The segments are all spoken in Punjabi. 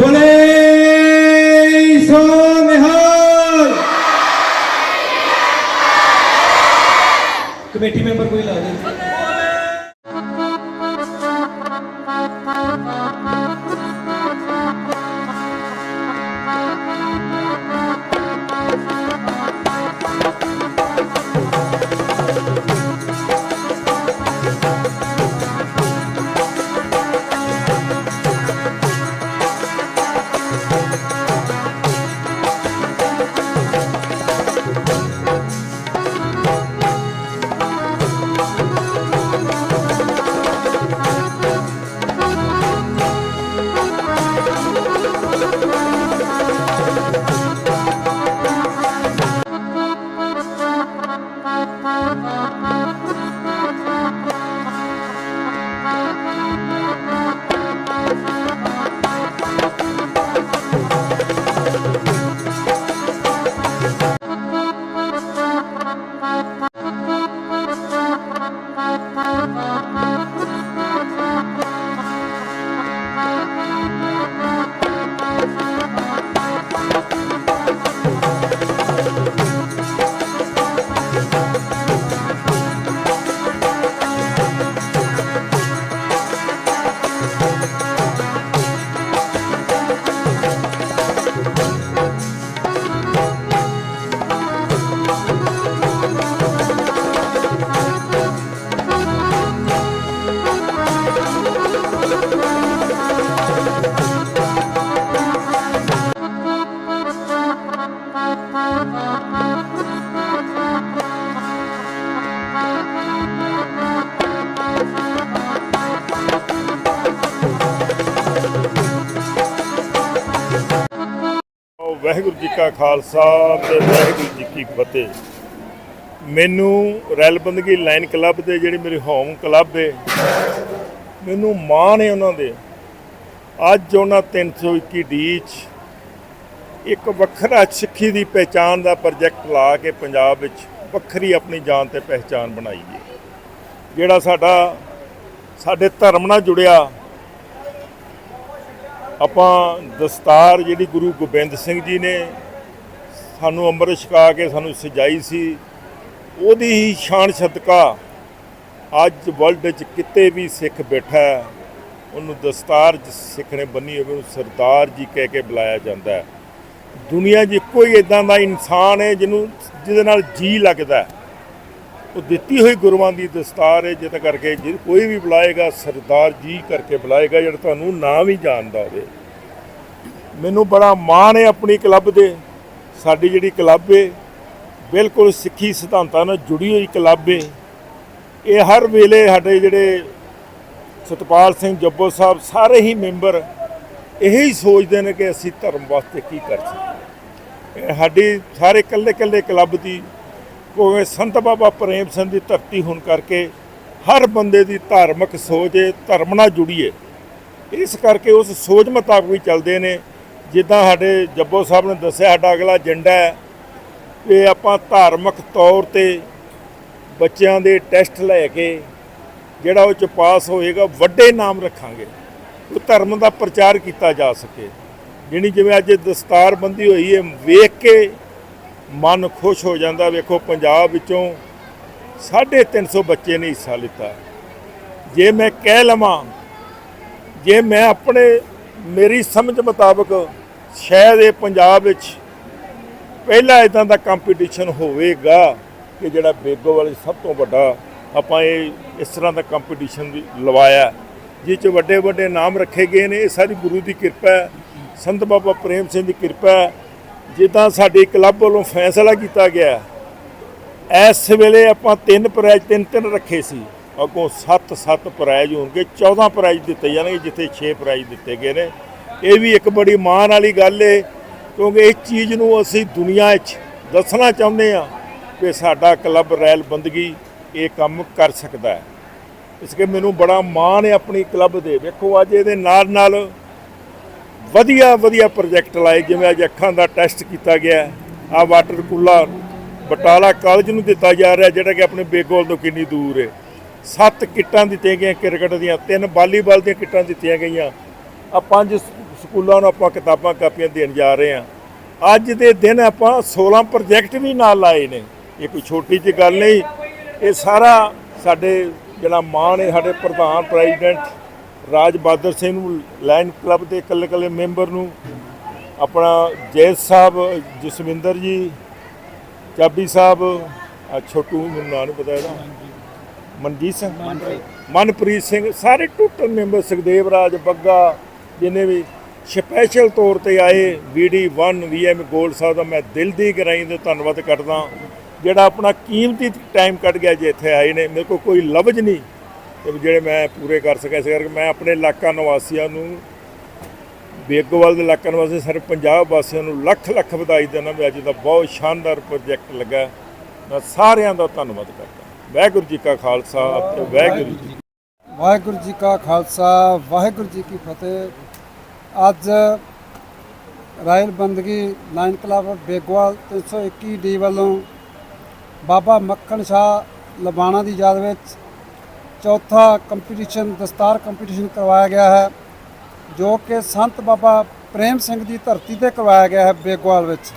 বলে ਵਾਹਿਗੁਰੂ ਜੀ ਕਾ ਖਾਲਸਾ ਤੇ ਵਾਹਿਗੁਰੂ ਜੀ ਕੀ ਫਤਿਹ। ਮੈਨੂੰ ਰੈਲ ਬੰਦਗੀ ਲਾਈਨ ਕਲੱਬ ਦੇ ਜਿਹੜੇ ਮੇਰੇ ਹੋਮ ਕਲੱਬ ਹੈ ਮੈਨੂੰ ਮਾਣ ਹੈ ਉਹਨਾਂ ਦੇ। ਅੱਜ ਉਹਨਾਂ 321 ਡੀ 'ਚ ਇੱਕ ਵੱਖਰਾ ਸਿੱਖੀ ਦੀ ਪਹਿਚਾਣ ਦਾ ਪ੍ਰੋਜੈਕਟ ਲਾ ਕੇ ਪੰਜਾਬ ਵਿੱਚ ਵੱਖਰੀ ਆਪਣੀ ਜਾਨ ਤੇ ਪਹਿਚਾਣ ਬਣਾਈ ਹੈ। ਜਿਹੜਾ ਸਾਡਾ, ਸਾਡੇ ਧਰਮ ਨਾਲ ਜੁੜਿਆ ਆਪਾਂ ਦਸਤਾਰ ਜਿਹੜੀ ਗੁਰੂ ਗੋਬਿੰਦ ਸਿੰਘ ਜੀ ਨੇ ਸਾਨੂੰ ਅੰਮ੍ਰਿਤ ਛਕਾ ਕੇ ਸਾਨੂੰ ਸਜਾਈ ਸੀ ਉਹਦੀ ਹੀ ਸ਼ਾਨ ਸਦਕਾ ਅੱਜ ਵਰਲਡ 'ਚ ਕਿਤੇ ਵੀ ਸਿੱਖ ਬੈਠਾ ਹੈ, ਉਹਨੂੰ ਦਸਤਾਰ ਜ- ਸਿੱਖ ਨੇ ਬੰਨੀ ਹੋਵੇ ਉਹਨੂੰ ਸਰਦਾਰ ਜੀ ਕਹਿ ਕੇ ਬੁਲਾਇਆ ਜਾਂਦਾ ਹੈ ਦੁਨੀਆ 'ਚ ਕੋਈ ਇਦਾਂ ਦਾ ਇਨਸਾਨ ਹੈ ਜਿਹਨੂੰ ਜਿਹਦੇ ਨਾਲ ਜੀ ਲੱਗਦਾ ਹੈ। ਉਹ ਦਿੱਤੀ ਹੋਈ ਗੁਰੂਆਂ ਦੀ ਦਸਤਾਰ ਹੈ ਜਿਹਦੇ ਕਰਕੇ ਜੇ ਕੋਈ ਵੀ ਬੁਲਾਏਗਾ, ਸਰਦਾਰ ਜੀ ਕਰਕੇ ਬੁਲਾਏਗਾ, ਜਿਹੜਾ ਤੁਹਾਨੂੰ ਨਾਂ ਵੀ ਜਾਣਦਾ ਹੋਵੇ। ਮੈਨੂੰ ਬੜਾ ਮਾਣ ਹੈ ਆਪਣੀ ਕਲੱਬ ਦੇ। ਸਾਡੀ ਜਿਹੜੀ ਕਲੱਬ ਹੈ, ਬਿਲਕੁਲ ਸਿੱਖੀ ਸਿਧਾਂਤਾਂ ਨਾਲ ਜੁੜੀ ਹੋਈ ਕਲੱਬ ਹੈ। ਇਹ ਹਰ ਵੇਲੇ ਸਾਡੇ ਜਿਹੜੇ ਸਤਪਾਲ ਸਿੰਘ ਜੱਬੋ ਸਾਹਿਬ ਸਾਰੇ ਹੀ ਮੈਂਬਰ ਇਹੀ ਸੋਚਦੇ ਨੇ ਕਿ ਅਸੀਂ ਧਰਮ ਵਾਸਤੇ ਕੀ ਕਰ ਸਕਦੇ ਸਾਡੀ ਸਾਰੇ ਇਕੱਲੇ ਇਕੱਲੇ ਕਲੱਬ ਦੀ ਕਿਉਂਕਿ ਸੰਤ ਬਾਬਾ ਪ੍ਰੇਮ ਸਿੰਘ ਦੀ ਧਰਤੀ ਹੋਣ ਕਰਕੇ ਹਰ ਬੰਦੇ ਦੀ ਧਾਰਮਿਕ ਸੋਚ ਹੈ, ਧਰਮ ਨਾਲ ਜੁੜੀਏ ਇਸ ਕਰਕੇ ਉਸ ਸੋਚ ਮੁਤਾਬਕ ਵੀ ਚੱਲਦੇ ਨੇ। ਜਿੱਦਾਂ ਸਾਡੇ ਜੱਬੋ ਸਾਹਿਬ ਨੇ ਦੱਸਿਆ, ਸਾਡਾ ਅਗਲਾ ਏਜੰਡਾ ਹੈ। ਕਿ ਆਪਾਂ ਧਾਰਮਿਕ ਤੌਰ ਤੇ ਬੱਚਿਆਂ ਦੇ ਟੈਸਟ ਲੈ ਕੇ ਜਿਹੜਾ ਉਹ ਚ ਪਾਸ ਹੋਏਗਾ, ਵੱਡੇ ਨਾਮ ਰੱਖਾਂਗੇ। ਉਹ ਧਰਮ ਦਾ ਪ੍ਰਚਾਰ ਕੀਤਾ ਜਾ ਸਕੇ। ਜਿਹੜੀ ਜਿਵੇਂ ਅੱਜ ਦਸਤਾਰਬੰਦੀ ਹੋਈ ਹੈ, ਵੇਖ ਕੇ ਮਨ ਖੁਸ਼ ਹੋ ਜਾਂਦਾ, ਵੇਖੋ ਪੰਜਾਬ ਵਿੱਚੋਂ 350 ਬੱਚੇ ਨੇ ਹਿੱਸਾ ਲਿੱਤਾ। ਜੇ ਮੈਂ ਕਹਿ ਲਵਾਂ, ਜੇ ਮੈਂ ਆਪਣੇ, ਮੇਰੀ ਸਮਝ ਮੁਤਾਬਕ ਸ਼ਾਇਦ ਇਹ ਪੰਜਾਬ ਵਿੱਚ ਪਹਿਲਾ ਇਦਾਂ ਦਾ ਕੰਪੀਟੀਸ਼ਨ ਹੋਵੇਗਾ ਕਿ ਜਿਹੜਾ ਬੇਗੋ ਵਾਲੀ ਸਭ ਤੋਂ ਵੱਡਾ ਆਪਾਂ ਇਹ, ਇਸ ਤਰ੍ਹਾਂ ਦਾ ਕੰਪੀਟੀਸ਼ਨ ਵੀ ਲਵਾਇਆ। ਜਿਸ 'ਚ ਵੱਡੇ ਵੱਡੇ ਨਾਮ ਰੱਖੇ ਗਏ ਨੇ, ਇਹ ਸਾਰੀ ਗੁਰੂ ਦੀ ਕਿਰਪਾ ਹੈ, ਸੰਤ ਬਾਬਾ ਪ੍ਰੇਮ ਸਿੰਘ ਦੀ ਕਿਰਪਾ ਹੈ ਜਿੱਦਾਂ ਸਾਡੇ ਕਲੱਬ ਵੱਲੋਂ ਫੈਸਲਾ ਕੀਤਾ ਗਿਆ, ਇਸ ਵੇਲੇ ਆਪਾਂ ਤਿੰਨ ਪ੍ਰਾਈਜ਼ ਤਿੰਨ ਤਿੰਨ ਰੱਖੇ ਸੀ। ਅੱਗੋਂ 7-7 ਪ੍ਰਾਈਜ਼ ਹੋਣਗੇ 14 ਪ੍ਰਾਈਜ਼ ਦਿੱਤੇ ਜਾਣਗੇ, ਜਿੱਥੇ 6 ਪ੍ਰਾਈਜ਼ ਦਿੱਤੇ ਗਏ ਨੇ। ਇਹ ਵੀ ਇੱਕ ਬੜੀ ਮਾਣ ਵਾਲੀ ਗੱਲ ਏ, ਕਿਉਂਕਿ ਇਸ ਚੀਜ਼ ਨੂੰ ਅਸੀਂ ਦੁਨੀਆ 'ਚ ਦੱਸਣਾ ਚਾਹੁੰਦੇ ਆ ਕਿ ਸਾਡਾ ਕਲੱਬ ਰੈਲ ਬੰਦਗੀ ਇਹ ਕੰਮ ਕਰ ਸਕਦਾ ਹੈ। ਇਸ ਕੇ ਮੈਨੂੰ ਬੜਾ ਮਾਣ ਹੈ ਆਪਣੀ ਕਲੱਬ ਦੇ। ਵੇਖੋ ਅੱਜ ਇਹਦੇ ਨਾਲ ਨਾਲ ਵਧੀਆ ਵਧੀਆ ਪ੍ਰੋਜੈਕਟ ਲਾਏ, ਜਿਵੇਂ ਅੱਜ ਅੱਖਾਂ ਦਾ ਟੈਸਟ ਕੀਤਾ ਗਿਆ ਆ ਵਾਟਰ ਕੂਲਰ ਬਟਾਲਾ ਕਾਲਜ ਨੂੰ ਦਿੱਤਾ ਜਾ ਰਿਹਾ, ਜਿਹੜਾ ਕਿ ਆਪਣੇ ਬੇਗੋਲ ਤੋਂ ਕਿੰਨੀ ਦੂਰ ਹੈ। ਸੱਤ ਕਿੱਟਾਂ ਦਿੱਤੀਆਂ ਗਈਆਂ ਕ੍ਰਿਕਟ ਦੀਆਂ, ਤਿੰਨ ਵਾਲੀਬਾਲ ਦੀਆਂ ਕਿੱਟਾਂ ਦਿੱਤੀਆਂ ਗਈਆਂ। ਆ ਪੰਜ ਸਕੂਲਾਂ ਨੂੰ ਆਪਾਂ ਕਿਤਾਬਾਂ, ਕਾਪੀਆਂ ਦੇਣ ਜਾ ਰਹੇ ਹਾਂ। ਅੱਜ ਦੇ ਦਿਨ ਆਪਾਂ 16 ਪ੍ਰੋਜੈਕਟ ਵੀ ਨਾਲ ਲਾਏ ਨੇ। ਇਹ ਕੋਈ ਛੋਟੀ ਜਿਹੀ ਗੱਲ ਨਹੀਂ। ਇਹ ਸਾਰਾ ਸਾਡੇ ਜਿਹੜਾ ਮਾਣ ਹੈ, ਸਾਡੇ ਪ੍ਰਧਾਨ ਪ੍ਰੈਜ਼ੀਡੈਂਟ ਰਾਜ ਬਹਾਦਰ ਸਿੰਘ ਨੂੰ ਲਾਇਨ ਕਲੱਬ ਦੇ ਇਕੱਲੇ ਇਕੱਲੇ ਮੈਂਬਰ ਨੂੰ ਆਪਣਾ ਜੈਦ ਸਾਹਿਬ ਜਸਵਿੰਦਰ ਜੀ ਚਾਬੀ ਸਾਹਿਬ ਆ ਛੋਟੂ ਮੈਨੂੰ ਨਾਂ ਨਹੀਂ ਪਤਾ ਇਹਦਾ। ਮਨਜੀਤ ਸਿੰਘ? ਮਨਪ੍ਰੀਤ। ਸਿੰਘ ਸਾਰੇ ਟੋਟਲ ਮੈਂਬਰ ਸੁਖਦੇਵ ਰਾਜ ਬੱਗਾ ਜਿਨੇ ਵੀ ਸਪੈਸ਼ਲ ਤੌਰ ਤੇ ਆਏ ਵੀਡੀ 1 ਵੀਐਮ ਗੋਲਡ ਸਾਹਿਬ ਦਾ ਮੈਂ ਦਿਲ ਦੀ ਗਹਿਰਾਈ ਤੋਂ ਧੰਨਵਾਦ ਕਰਦਾ। ਜਿਹੜਾ ਆਪਣਾ ਕੀਮਤੀ ਟਾਈਮ ਕੱਢ ਗਿਆ ਜੇ ਇੱਥੇ ਆਏ ਨੇ ਮੇਰੇ ਕੋਲ ਕੋਈ ਲਫ਼ਜ਼ ਨਹੀਂ। ਤੇ ਵੀ ਜਿਹੜੇ ਮੈਂ ਪੂਰੇ ਕਰ ਸਕਿਆ ਇਸ ਕਰਕੇ ਮੈਂ ਆਪਣੇ ਇਲਾਕਾ ਨਿਵਾਸੀਆਂ ਨੂੰ, ਬੇਗੋਵਾਲ ਦੇ ਇਲਾਕਾ ਨਿਵਾਸੀ ਸਾਰੇ ਪੰਜਾਬ ਵਾਸੀਆਂ ਨੂੰ ਲੱਖ ਲੱਖ ਵਧਾਈ ਦਿੰਦਾ ਵੀ ਅੱਜ ਦਾ ਬਹੁਤ ਸ਼ਾਨਦਾਰ ਪ੍ਰੋਜੈਕਟ ਲੱਗਾ। ਮੈਂ ਸਾਰਿਆਂ ਦਾ ਧੰਨਵਾਦ ਕਰਦਾ। ਵਾਹਿਗੁਰੂ ਜੀ ਕਾ ਖਾਲਸਾ ਅਤੇ ਵਾਹਿਗੁਰੂ ਜੀ ਵਾਹਿਗੁਰੂ ਜੀ ਕਾ ਖਾਲਸਾ, ਵਾਹਿਗੁਰੂ ਜੀ ਕੀ ਫਤਿਹ। ਅੱਜ ਰਾਇਲ ਬੰਦਗੀ ਲਾਇਨ ਕਲੱਬ ਬੇਗਵਾਲ 321 ਡੀ ਵੱਲੋਂ ਬਾਬਾ ਮੱਖਣ ਸ਼ਾਹ ਲਬਾਣਾ ਦੀ ਯਾਦ ਵਿੱਚ ਚੌਥਾ ਕੰਪੀਟੀਸ਼ਨ ਦਸਤਾਰ ਕੰਪੀਟੀਸ਼ਨ ਕਰਵਾਇਆ ਗਿਆ ਹੈ, ਜੋ ਕਿ ਸੰਤ ਬਾਬਾ ਪ੍ਰੇਮ ਸਿੰਘ ਦੀ ਧਰਤੀ ਤੇ ਕਰਵਾਇਆ ਗਿਆ ਹੈ ਬੇਗਵਾਲ ਵਿੱਚ।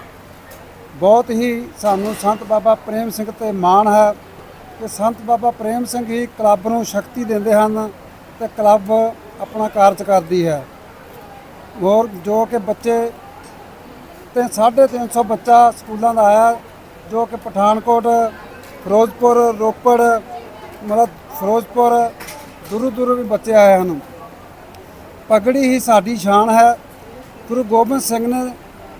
ਬਹੁਤ ਹੀ ਸਾਨੂੰ ਸੰਤ ਬਾਬਾ ਪ੍ਰੇਮ ਸਿੰਘ ਤੇ ਮਾਣ ਹੈ ਕਿ ਸੰਤ ਬਾਬਾ ਪ੍ਰੇਮ ਸਿੰਘ ਹੀ ਕਲੱਬ ਨੂੰ ਸ਼ਕਤੀ ਦਿੰਦੇ ਹਨ ਤੇ ਕਲੱਬ ਆਪਣਾ ਕਾਰਜ ਕਰਦੀ ਹੈ। ਹੋਰ ਜੋ ਕਿ ਬੱਚੇ ਤੇ 350 ਬੱਚਾ ਸਕੂਲਾਂ ਦਾ ਆਇਆ, ਜੋ ਕਿ ਪਠਾਨਕੋਟ, ਫਿਰੋਜ਼ਪੁਰ, ਰੋਪੜ, ਮਤਲਬ ਫਿਰੋਜ਼ਪੁਰ ਦੂਰੋਂ ਦੂਰੋਂ ਵੀ ਬੱਚੇ ਆਏ ਹਨ। ਪਗੜੀ ਹੀ ਸਾਡੀ ਸ਼ਾਨ ਹੈ। ਗੁਰੂ ਗੋਬਿੰਦ ਸਿੰਘ ਨੇ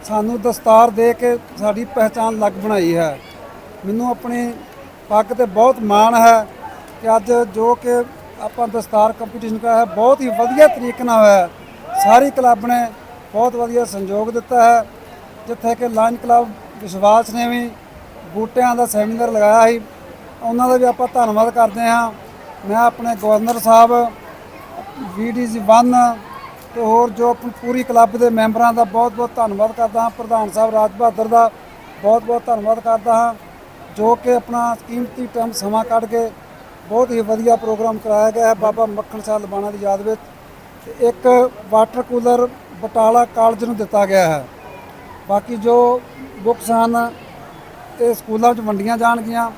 ਸਾਨੂੰ ਦਸਤਾਰ ਦੇ ਕੇ ਸਾਡੀ ਪਹਿਚਾਨ ਲੱਗ ਬਣਾਈ ਹੈ। ਮੈਨੂੰ ਆਪਣੀ ਪੱਗ ਤੇ ਬਹੁਤ ਮਾਣ ਹੈ ਕਿ ਅੱਜ ਜੋ ਕਿ ਆਪਾਂ ਦਸਤਾਰ ਕੰਪੀਟੀਸ਼ਨ ਕਰਾਇਆ ਹੈ, ਬਹੁਤ ਹੀ ਵਧੀਆ ਤਰੀਕੇ ਨਾਲ ਹੋਇਆ ਸਾਰੀ ਕਲੱਬ ਨੇ ਬਹੁਤ ਵਧੀਆ ਸੰਯੋਗ ਦਿੱਤਾ ਹੈ। ਜਿੱਥੇ ਕਿ ਲਾਇਨ ਕਲੱਬ ਵਿਸ਼ਵਾਸ ਨੇ ਵੀ ਬੂਟਿਆਂ ਦਾ ਸੈਮੀਨਾਰ ਲਗਾਇਆ ਸੀ। ਉਹਨਾਂ ਦਾ ਵੀ ਆਪਾਂ ਧੰਨਵਾਦ ਕਰਦੇ ਹਾਂ। ਮੈਂ ਆਪਣੇ ਗਵਰਨਰ ਸਾਹਿਬ ਵੀਡੀਜੀ 1 ਤੇ ਹੋਰ ਜੋ ਪੂਰੀ ਕਲੱਬ ਦੇ ਮੈਂਬਰਾਂ ਦਾ ਬਹੁਤ-ਬਹੁਤ ਧੰਨਵਾਦ ਕਰਦਾ ਹਾਂ, ਪ੍ਰਧਾਨ ਸਾਹਿਬ ਰਾਜ ਬਹਾਦਰ ਦਾ ਬਹੁਤ-ਬਹੁਤ ਧੰਨਵਾਦ ਕਰਦਾ ਹਾਂ, ਜੋ ਕਿ ਆਪਣਾ ਕੀਮਤੀ ਟਾਈਮ ਸਮਾਂ ਕੱਢ ਕੇ ਬਹੁਤ ਹੀ ਵਧੀਆ ਪ੍ਰੋਗਰਾਮ ਕਰਾਇਆ ਗਿਆ ਹੈ, ਬਾਬਾ ਮੱਖਣ ਸਾਹਿਬ ਲਬਾਣਾ ਦੀ ਯਾਦ ਵਿੱਚ ਤੇ ਇੱਕ ਵਾਟਰ ਕੂਲਰ ਬਟਾਲਾ ਕਾਲਜ ਨੂੰ ਦਿੱਤਾ ਗਿਆ ਹੈ। ਬਾਕੀ ਜੋ ਬੁੱਕਸ ਹਨ, ਇਹ ਸਕੂਲਾਂ 'ਚ ਵੰਡੀਆਂ ਜਾਣਗੀਆਂ।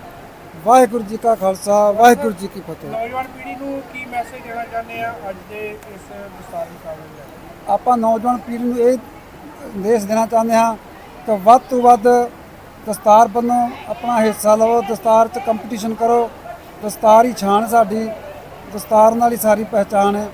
ਵਾਹਿਗੁਰੂ ਜੀ ਕਾ ਖਾਲਸਾ ਵਾਹਿਗੁਰੂ ਜੀ ਕੀ ਫਤਿਹ। ਨੌਜਵਾਨ ਪੀੜ੍ਹੀ ਨੂੰ ਕੀ ਮੈਸੇਜ ਦੇਣਾ ਚਾਹੁੰਦੇ ਆ ਅੱਜ ਦੇ ਇਸ ਵਿਸਤਾਰ ਮੁਕਾਬਲੇ ਵਿੱਚ? ਆਪਾਂ ਨੌਜਵਾਨ ਪੀੜ੍ਹੀ ਨੂੰ ਇਹ ਸੰਦੇਸ਼ ਦੇਣਾ ਚਾਹੁੰਦੇ ਹਾਂ ਕਿ ਵੱਧ ਤੋਂ ਵੱਧ ਦਸਤਾਰ ਬੰਨੋ ਆਪਣਾ ਹਿੱਸਾ ਲਵੋ ਦਸਤਾਰ 'ਚ ਕੰਪੀਟੀਸ਼ਨ ਕਰੋ ਦਸਤਾਰ ਹੀ ਛਾਣ ਸਾਡੀ ਦਸਤਾਰ ਨਾਲ ਹੀ ਸਾਰੀ ਪਹਿਚਾਣ ਹੈ।